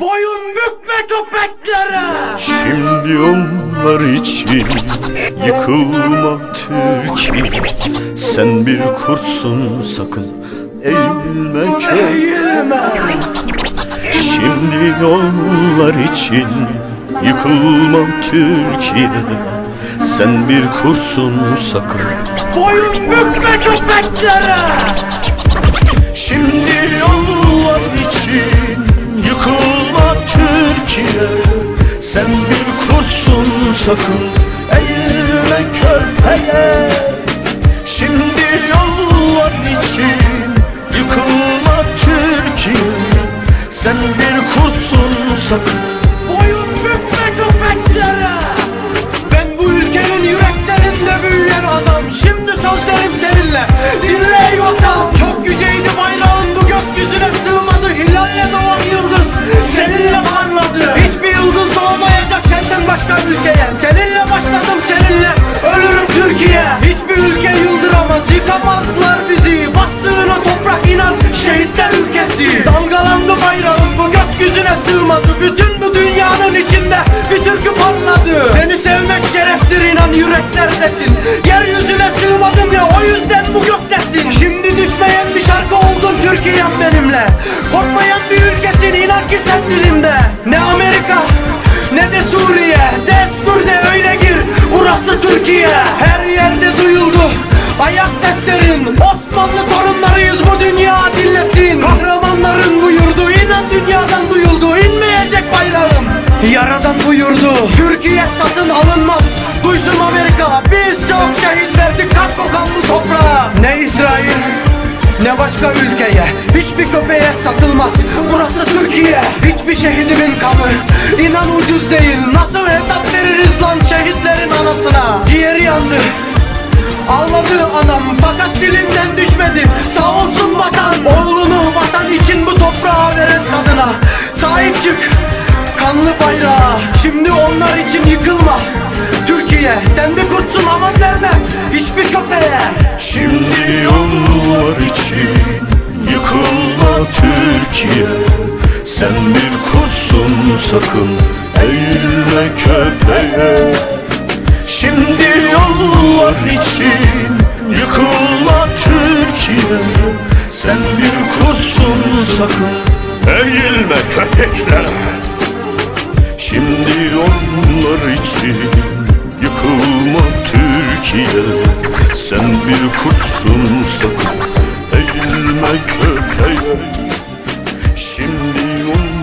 Boyun bükme köpeklere. Şimdi onlar için yıkılma Türkiye Sen bir kurtsun sakın eğilme Eğilme. Şimdi onlar için yıkılma Türkiye Sen bir kurtsun sakın Boyun bükme köpeklere. Sakın eğilme köpeğe Şimdi yollar için yıkılma Türkiye. Sen bir kurtsun sakın sığmadı. Bütün bu dünyanın içinde bir türkü parladı. Seni sevmek şereftir inan yüreklerdesin. Yeryüzüne sığmadın ya o yüzden bu göktesin. Şimdi düşmeyen bir şarkı oldun Türkiye'm benimle. Korkmayan bir ülkesin inan ki sen dilimde. Ne Amerika ne de Suriye. Destur de öyle gir. Burası Türkiye. Her yerde duyuldu. Ayak seslerin Türkiye satın alınmaz. Duysun Amerika. Biz çok şehit verdik kan kokan bu toprağa Ne İsrail ne başka ülkeye. Hiçbir köpeğe satılmaz. Burası Türkiye. Hiçbir şehidimin kanı. İnan ucuz değil. Nasıl hesap veririz lan şehitlerin anasına? Ciğeri yandı. Ağladı anam. Fakat dilinden düşmedi. Sağ olsun vatan. Oğlunu Şimdi onlar için yıkılma. Türkiye sen bir kurtsun aman verme. Hiçbir köpeğe. Şimdi yollar için yıkılma Türkiye. Sen bir kurtsun sakın eğilme köpeğe. Şimdi yollar için yıkılma Türkiye. Sen bir kurtsun sakın eğilme köpeklere Şimdi onlar için yıkılma Türkiye. Sen bir kurtsun sakın eğilme köpeğe. Şimdi onlar